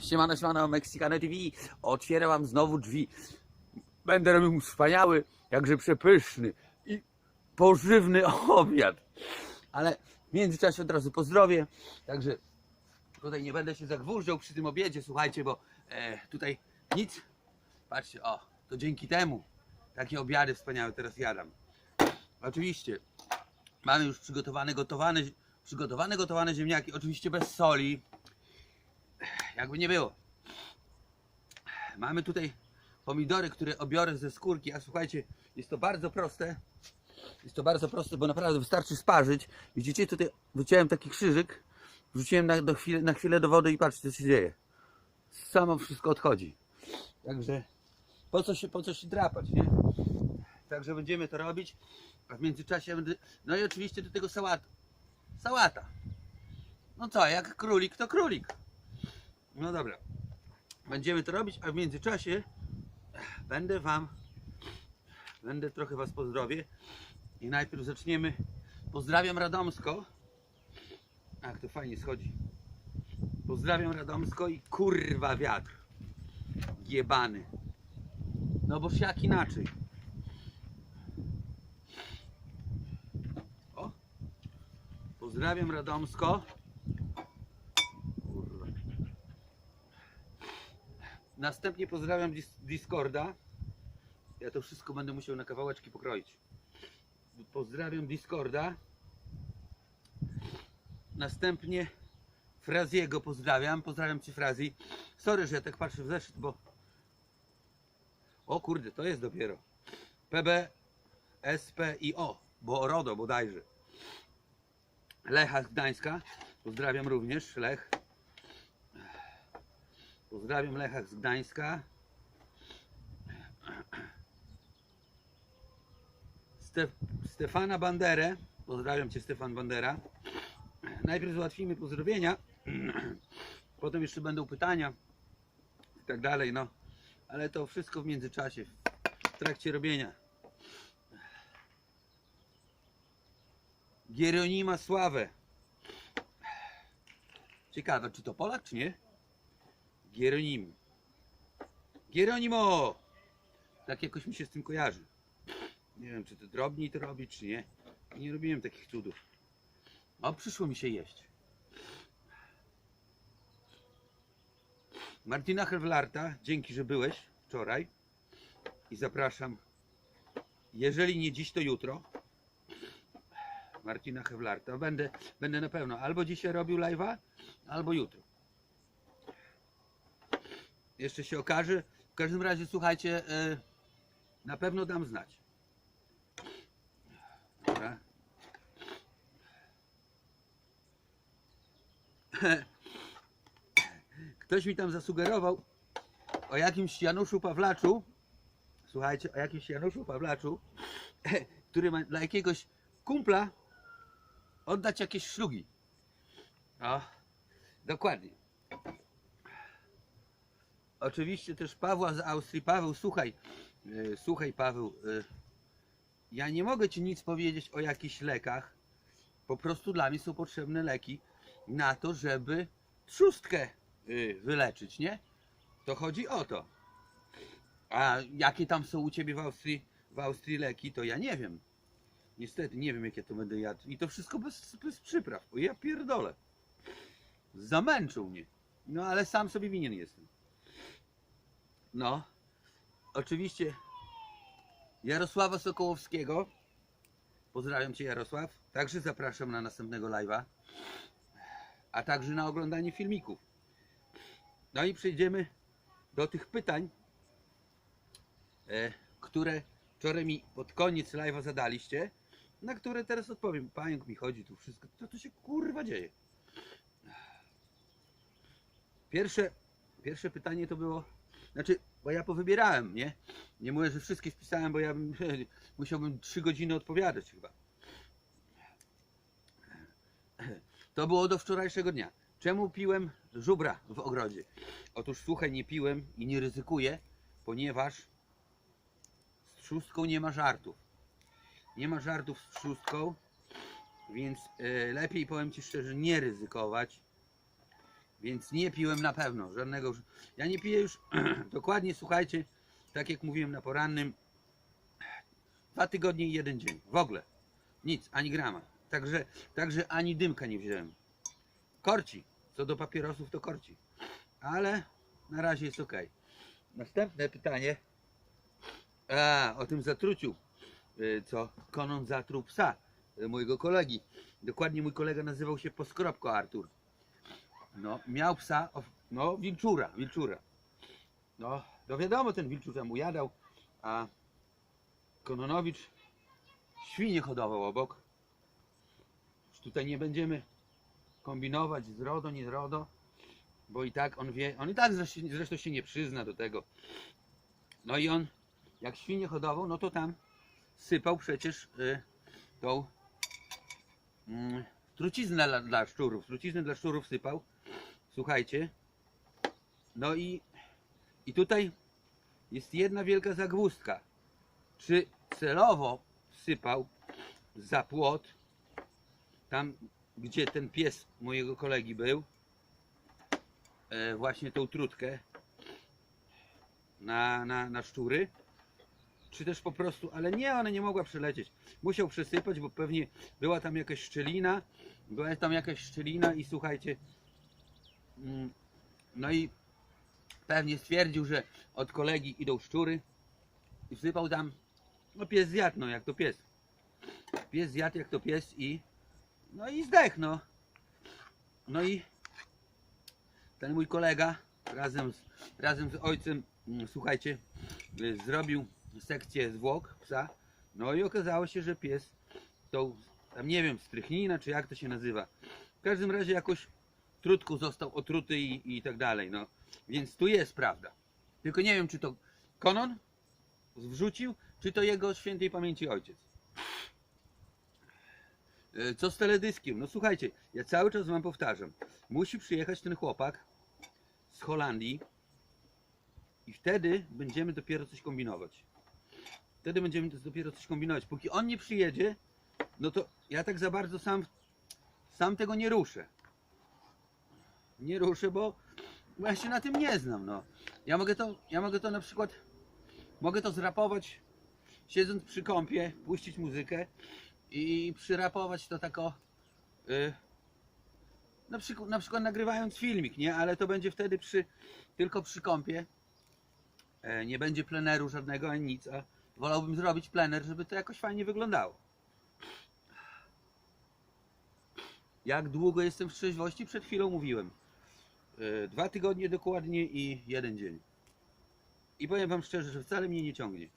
Siemano, siemano, Mexicano TV. Otwieram wam znowu drzwi. Będę robił wspaniały, jakże przepyszny i pożywny obiad. Ale w międzyczasie od razu pozdrowię. Także tutaj nie będę się zagwóżdżał przy tym obiedzie, słuchajcie, bo e, tutaj nic. Patrzcie, o, to dzięki temu takie obiady wspaniałe teraz jadam. Oczywiście mamy już przygotowane, gotowane, przygotowane, gotowane ziemniaki, oczywiście bez soli, jakby nie było. Mamy tutaj pomidory, które obiorę ze skórki, a słuchajcie, jest to bardzo proste. Jest to bardzo proste, bo naprawdę wystarczy sparzyć. Widzicie, tutaj wyciąłem taki krzyżyk, wrzuciłem na, do chwilę, na chwilę do wody i patrzcie, co się dzieje. Samo wszystko odchodzi. Także po co się, po co się drapać, nie? Także będziemy to robić, a w międzyczasie będę... No i oczywiście do tego sałata. Sałata. No co, jak królik, to królik. No dobra. Będziemy to robić, a w międzyczasie będę wam będę trochę was pozdrowię. I najpierw zaczniemy. Pozdrawiam Radomsko. Ach to fajnie schodzi. Pozdrawiam Radomsko i kurwa wiatr. Jebany. No boż jak inaczej. O. Pozdrawiam Radomsko Następnie pozdrawiam Dis- Discorda. Ja to wszystko będę musiał na kawałeczki pokroić. Pozdrawiam Discorda. Następnie Fraziego pozdrawiam. Pozdrawiam Cię Frazi. Sorry, że ja tak patrzę w zeszyt, bo... O kurde, to jest dopiero. PB, SP i O, bo RODO bodajże. Lecha z Gdańska. Pozdrawiam również, Lech. Pozdrawiam Lecha z Gdańska. Stef Stefana Banderę. Pozdrawiam Cię Stefan Bandera. Najpierw załatwimy pozdrowienia. Potem jeszcze będą pytania i tak dalej, no. Ale to wszystko w międzyczasie, w trakcie robienia. Gieronima Sławę. Ciekawe, czy to Polak, czy nie? Gieronim. Gieronimo! Tak jakoś mi się z tym kojarzy. Nie wiem, czy to drobniej to robi, czy nie. Nie robiłem takich cudów. O, przyszło mi się jeść. Martina Hewlarta, dzięki, że byłeś wczoraj. I zapraszam. Jeżeli nie dziś, to jutro. Martina Hewlarta. Będę, będę na pewno albo dzisiaj robił live'a, albo jutro. Jeszcze się okaże. W każdym razie, słuchajcie, e, na pewno dam znać. Dobra. Ktoś mi tam zasugerował o jakimś Januszu Pawlaczu. Słuchajcie, o jakimś Januszu Pawlaczu, który ma dla jakiegoś kumpla oddać jakieś szlugi. O, dokładnie. Oczywiście też Pawła z Austrii. Paweł, słuchaj, e, słuchaj Paweł, e, ja nie mogę Ci nic powiedzieć o jakichś lekach. Po prostu dla mnie są potrzebne leki na to, żeby trzustkę e, wyleczyć, nie? To chodzi o to. A jakie tam są u Ciebie w Austrii, w Austrii leki, to ja nie wiem. Niestety, nie wiem jakie to będę jadł. I to wszystko bez, bez przypraw. O ja pierdolę. Zamęczył mnie. No ale sam sobie winien jestem. No, oczywiście Jarosława Sokołowskiego. Pozdrawiam Cię Jarosław. Także zapraszam na następnego live'a. A także na oglądanie filmików. No i przejdziemy do tych pytań, e, które wczoraj mi pod koniec live'a zadaliście, na które teraz odpowiem. Pająk mi chodzi tu wszystko. Co tu się kurwa dzieje? Pierwsze, pierwsze pytanie to było, znaczy, bo ja powybierałem, nie? Nie mówię, że wszystkie wpisałem, bo ja bym, musiałbym 3 godziny odpowiadać chyba. To było do wczorajszego dnia. Czemu piłem żubra w ogrodzie? Otóż słuchaj, nie piłem i nie ryzykuję, ponieważ z trzustką nie ma żartów. Nie ma żartów z trzustką, więc e, lepiej powiem Ci szczerze nie ryzykować. Więc nie piłem na pewno żadnego. Ja nie piję już dokładnie, słuchajcie, tak jak mówiłem na porannym, dwa tygodnie i jeden dzień. W ogóle. Nic, ani grama. Także, także ani dymka nie wziąłem. Korci. Co do papierosów to korci. Ale na razie jest ok. Następne pytanie. A, o tym zatruciu. Y, Co Konon zatruł psa y, mojego kolegi. Dokładnie mój kolega nazywał się Poskropko Artur. No, miał psa, no, wilczura, wilczura. No, no wiadomo, ten wilczur tam ujadał, a Kononowicz świnie hodował obok. Już tutaj nie będziemy kombinować z RODO, nie z RODO, bo i tak on wie, on i tak zresztą, się nie przyzna do tego. No i on, jak świnie hodował, no to tam sypał przecież y, tą mm, truciznę dla, dla szczurów, truciznę dla szczurów sypał. Słuchajcie. No i, i tutaj jest jedna wielka zagwózdka. Czy celowo sypał za płot, tam gdzie ten pies mojego kolegi był, e, właśnie tą trutkę na, na, na szczury, czy też po prostu, ale nie, ona nie mogła przelecieć. Musiał przesypać, bo pewnie była tam jakaś szczelina, była tam jakaś szczelina i słuchajcie, mm, no i pewnie stwierdził, że od kolegi idą szczury i wsypał tam, no pies zjadł, no jak to pies. Pies zjadł jak to pies i, no i zdech, no. No i ten mój kolega razem z, razem z ojcem, mm, słuchajcie, y, zrobił sekcję zwłok psa. No i okazało się, że pies tą, tam nie wiem, strychnina, czy jak to się nazywa. W każdym razie jakoś trutku został otruty i, i tak dalej, no. Więc tu jest prawda. Tylko nie wiem, czy to Konon wrzucił, czy to jego świętej pamięci ojciec. E, Co z teledyskiem? No słuchajcie, ja cały czas wam powtarzam. Musi przyjechać ten chłopak z Holandii i wtedy będziemy dopiero coś kombinować. Wtedy będziemy dopiero coś kombinować. Póki on nie przyjedzie, no to ja tak za bardzo sam, sam tego nie ruszę. Nie ruszę, bo, ja się na tym nie znam. No. Ja mogę to, ja mogę to na przykład, mogę to zrapować siedząc przy kąpie, puścić muzykę i przyrapować to tako y, na, przykład, na przykład nagrywając filmik, nie? Ale to będzie wtedy przy, tylko przy kąpie. E, nie będzie pleneru żadnego ani nic, a wolałbym zrobić plener, żeby to jakoś fajnie wyglądało. Jak długo jestem w trzeźwości? Przed chwilą mówiłem. E, Dwa tygodnie dokładnie i jeden dzień. I powiem wam szczerze, że wcale mnie nie ciągnie.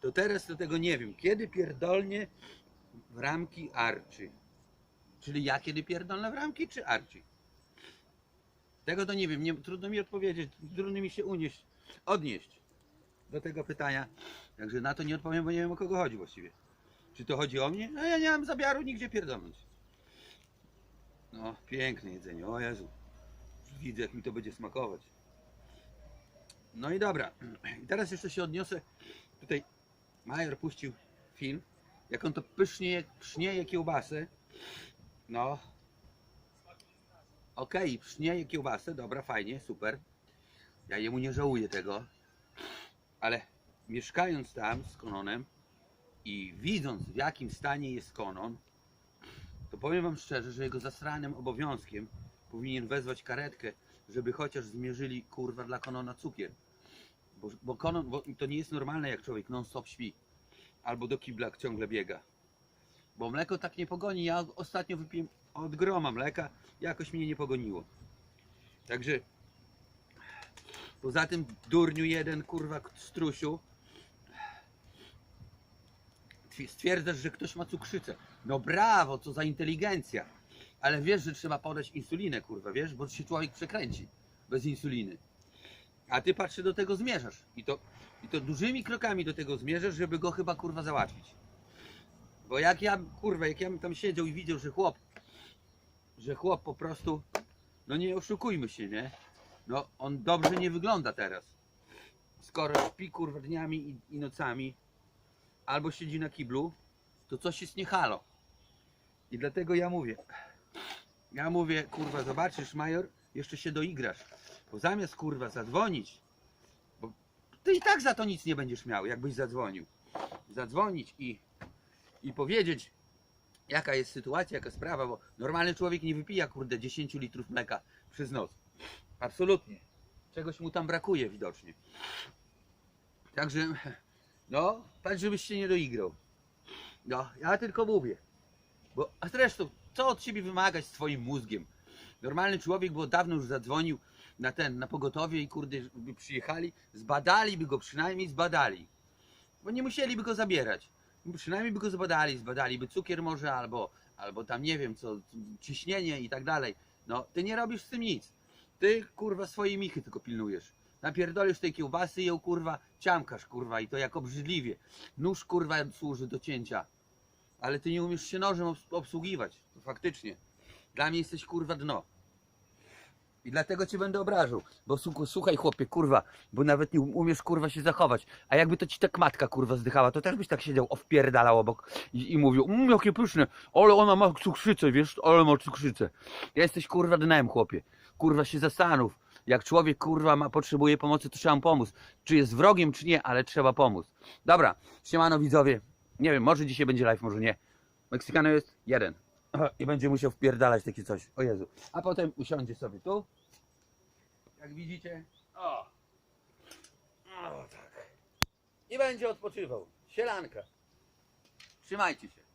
To teraz do tego nie wiem. Kiedy pierdolnie w ramki Arczy? Czyli ja kiedy pierdolę w ramki, czy Arczy? Tego to nie wiem. Nie, trudno mi odpowiedzieć. Trudno mi się unieść, odnieść do tego pytania. Także na to nie odpowiem, bo nie wiem o kogo chodzi właściwie. Czy to chodzi o mnie? No ja nie mam zamiaru nigdzie pierdolnąć. No, piękne jedzenie. O Jezu. Widzę, jak mi to będzie smakować. No i dobra. I teraz jeszcze się odniosę. Tutaj Major puścił film, jak on to pysznie psznieje kiełbasę. No. Okej, psznieje kiełbasę, dobra, fajnie, super. Ja jemu nie żałuję tego. Ale mieszkając tam z Kononem i widząc w jakim stanie jest Konon, to powiem wam szczerze, że jego zasranym obowiązkiem powinien wezwać karetkę, żeby chociaż zmierzyli kurwa dla Konona cukier. Bo, bo Konon, bo to nie jest normalne jak człowiek non stop śpi. Albo do kibla ciągle biega. Bo mleko tak nie pogoni. Ja ostatnio wypiłem od groma mleka, jakoś mnie nie pogoniło. Także poza tym durniu jeden, kurwa strusiu, twi- stwierdzasz, że ktoś ma cukrzycę. No brawo, co za inteligencja. Ale wiesz, że trzeba podać insulinę, kurwa, wiesz, bo się człowiek przekręci bez insuliny. A ty patrzy do tego zmierzasz. I to, I to dużymi krokami do tego zmierzasz, żeby go chyba kurwa załatwić. Bo jak ja, kurwa, jak ja bym tam siedział i widział, że chłop, że chłop po prostu, no nie oszukujmy się, nie? No on dobrze nie wygląda teraz. skoro śpi kurwa dniami i, i nocami, albo siedzi na kiblu, to coś jest nie halo. I dlatego ja mówię, ja mówię, kurwa, zobaczysz, major, jeszcze się doigrasz. Bo zamiast kurwa zadzwonić, bo ty i tak za to nic nie będziesz miał, jakbyś zadzwonił. Zadzwonić i, i powiedzieć, jaka jest sytuacja, jaka sprawa, bo normalny człowiek nie wypija, kurde, 10 litrów mleka przez noc. Absolutnie. Czegoś mu tam brakuje widocznie. Także, no, patrz, żebyś się nie doigrał. No, ja tylko mówię. Bo, a zresztą, co od ciebie wymagać z twoim mózgiem? Normalny człowiek by od dawno już zadzwonił na ten, na pogotowie i kurde, by przyjechali, zbadaliby go, przynajmniej zbadali. Bo nie musieliby go zabierać. Przynajmniej by go zbadali, zbadaliby cukier może, albo, albo tam nie wiem co, ciśnienie i tak dalej. No, ty nie robisz z tym nic. Ty, kurwa, swojej michy tylko pilnujesz. Napierdolisz tej kiełbasy i ją, kurwa, ciamkasz, kurwa, i to jak obrzydliwie. Nóż, kurwa, służy do cięcia. Ale ty nie umiesz się nożem obs- obsługiwać. To faktycznie. Dla mnie jesteś, kurwa, dno. I dlatego cię będę obrażał. Bo słu- słuchaj, chłopie, kurwa, bo nawet nie um- umiesz, kurwa, się zachować. A jakby to ci tak matka, kurwa, zdychała, to też byś tak siedział, owpierdalał obok i, i mówił, mmm, jakie pyszne, ale ona ma cukrzycę, wiesz, ale ma cukrzycę. Jesteś, kurwa, dnem, chłopie. Kurwa, się zastanów. Jak człowiek, kurwa, ma, potrzebuje pomocy, to trzeba mu pomóc. Czy jest wrogiem, czy nie, ale trzeba pomóc. Dobra, siemano widzowie. Nie wiem, może dzisiaj będzie live, może nie. Meksykano jest jeden. I będzie musiał wpierdalać takie coś. O Jezu. A potem usiądzie sobie tu. Jak widzicie. O. O tak. I będzie odpoczywał. Sielanka. Trzymajcie się.